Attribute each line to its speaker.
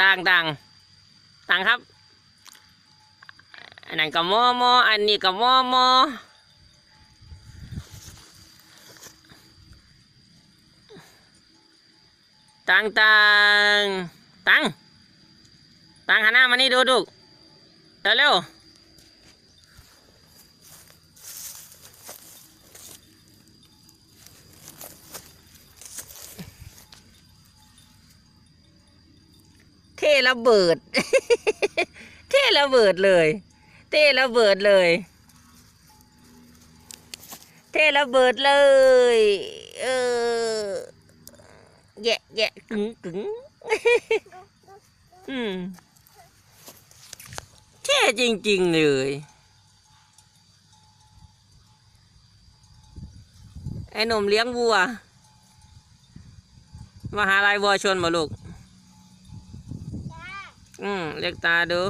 Speaker 1: ต่างต่างต่างครับ อันนั้นก็มอมออันนี้ก็มอมอต่างต่างต่างต่างหันหน้ามานี่ดูดูเร็วเร็ว ระเบิด เทระเบิดเลย เทระเบิดเลย เทระเบิดเลย เออแยะแยะกึ๋งกึ๋งอืมเท่จริง ๆ เลยไอ้หนุ่มเลี้ยงวัว มหาลัยวัวชนมาลูก อืมเรียกตาดู